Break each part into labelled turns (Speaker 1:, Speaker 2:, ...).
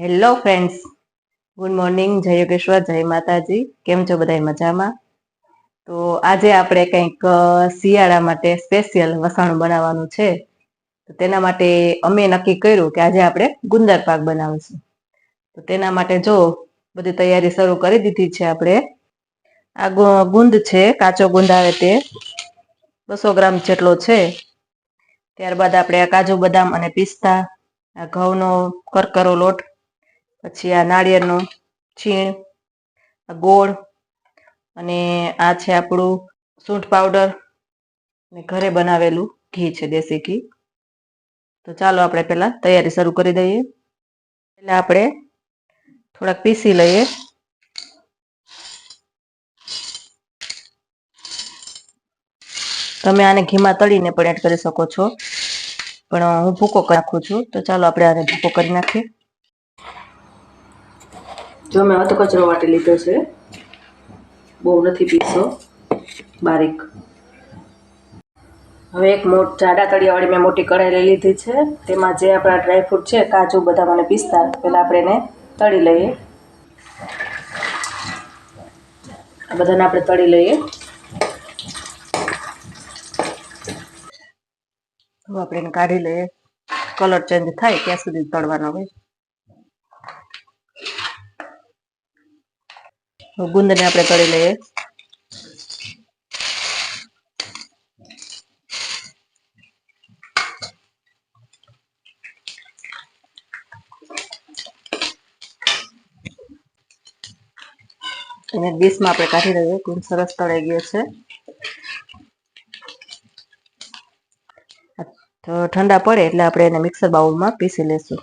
Speaker 1: Hello friends good morning જય યોગેશ્વર, જય માતાજી. કેમ છો બધા મજામાં? તો આજે આપણે કંઈક શિયાળા માટે સ્પેશિયલ વસાણું બનાવવાનું છે. તો તેના માટે અમે નક્કી કર્યું કે આજે આપણે ગુંદર પાક બનાવીશું. તો તેના માટે જો બધી તૈયારી શરૂ કરી દીધી છે આપણે. આ ગુંદ છે, કાચો ગુંદ આવે તે, બસો ગ્રામ જેટલો છે. ત્યારબાદ આપણે આ કાજુ બદામ અને પિસ્તા, આ ઘઉંનો કરકરો લોટ પછી આ નાળિયેરનો છીણ ગોળ અને આ છે આપણું સૂંઠ પાવડર. ને ઘરે બનાવેલું ઘી છે દેશી ઘી. તો ચાલો આપણે પહેલાં તૈયારી શરૂ કરી દઈએ. પહેલાં આપણે થોડાક પીસી લઈએ. તમે આને ઘીમાં તળીને પણ એડ કરી શકો છો. પણ હું ભૂકો નાખું છું. તો ચાલો આપણે આને ભૂકો કરી નાખીએ. જો મેં હતો કચરો વાટી લીધો છે. બહુ નથી પીસો. બારીક. હવે એક મોટ જાડા તળિયાવાળી મેં મોટી કઢાઈ લઈ લીધી છે. તેમાં જે આપણા ડ્રાયફ્રૂટ છે, કાજુ બધા મને પીસતા, પહેલાં આપણે એને તળી લઈએ. આ બધાને આપણે તળી લઈએ. હવે આપણે કાઢી લઈએ. કલર ચેન્જ થાય ત્યાં સુધી તળવાનો હોય. ગુંદને આપણે કરી લઈએ. એને ડીશમાં આપણે કાઢી લઈએ. ગુંદ સરસ તળાઈ ગયો છે. તો ઠંડા પડે એટલે આપણે એને મિક્સર બાઉલમાં પીસી લેશું.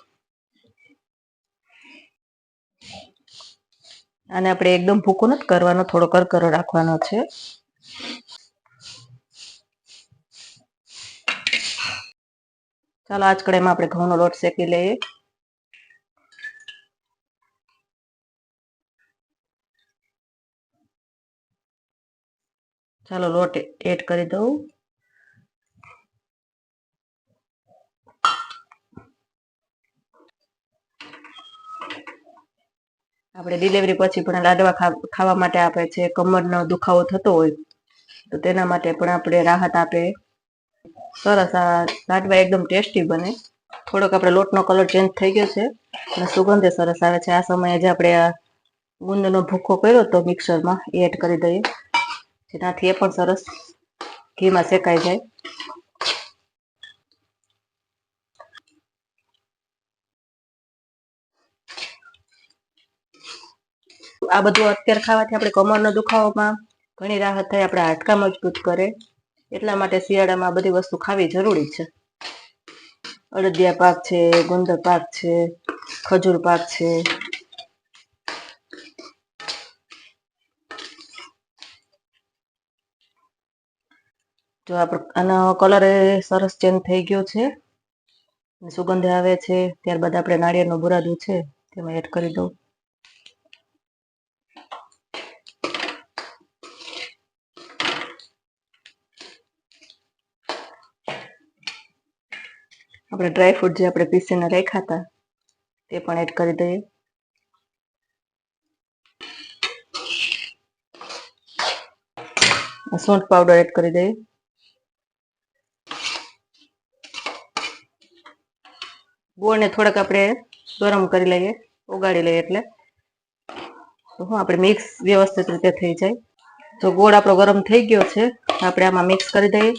Speaker 1: અને આપણે એકદમ ભૂકો નથી કરવાનો, થોડો કરકરો રાખવાનો છે. ચાલો આજ કડાઈમાં આપણે ઘઉંનો લોટ શેકી લઈએ. ચાલો, લોટ એડ કરી દઉં. આપણે ડિલિવરી પછી પણ લાડવા ખાવા માટે આપે છે. કમરનો દુખાવો થતો હોય, તો તેના માટે પણ આપણે રાહત આપે. સરસ, આ લાડવા એકદમ ટેસ્ટી બને. થોડોક આપણે લોટનો કલર ચેન્જ થઈ ગયો છે, અને સુગંધે સરસ આવે છે. આ સમયે જે આપણે આ ગુંદનો ભૂખો કર્યો તો મિક્સરમાં એ એડ કરી દઈએ, જેનાથી એ પણ સરસ ઘીમાં શેકાઈ જાય. આ બધું અત્યારે ખાવાથી આપણે કમરનો દુખાવામાં ઘણી રાહત થાય, આપણા હાડકા મજબૂત કરે. એટલા માટે શિયાળામાં બધી વસ્તુ ખાવી જરૂરી છે. અડદિયા પાક છે, ગુંદર પાક છે, ખજૂર પાક છે. જો આપણે આનો કલર સરસ ચેન્જ થઈ ગયો છે સુગંધ આવે છે, ત્યારબાદ આપણે નાળિયેરનું બુરાદું છે, તેમાં એડ કરી દઉં. આપણે ડ્રાયફ્રૂટ જે આપણે પીસીને રાખ્યા હતા તે પણ એડ કરી દઈએ. સૂંઠ પાવડર એડ કરી દઈએ. ગોળને થોડાક આપણે ગરમ કરી લઈએ ઉગાડી લઈએ એટલે. હું આપણે મિક્સ વ્યવસ્થિત રીતે થઈ જાય. તો ગોળ આપણો ગરમ થઈ ગયો છે, આપણે આમાં મિક્સ કરી દઈએ.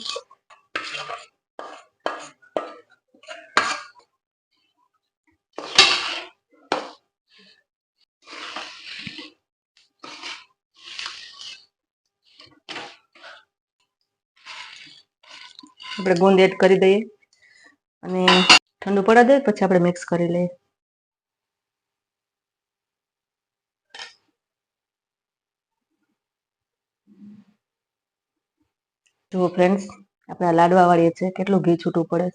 Speaker 1: આપણે ગુંદ એડ કરી દઈએ. અને ઠંડુ પડવા દઈએ પછી આપણે મિક્સ કરી લઈએ. જુઓ ફ્રેન્ડ્સ આપણે લાડવા વાળીએ છીએ કેટલું ઘી છૂટું પડે.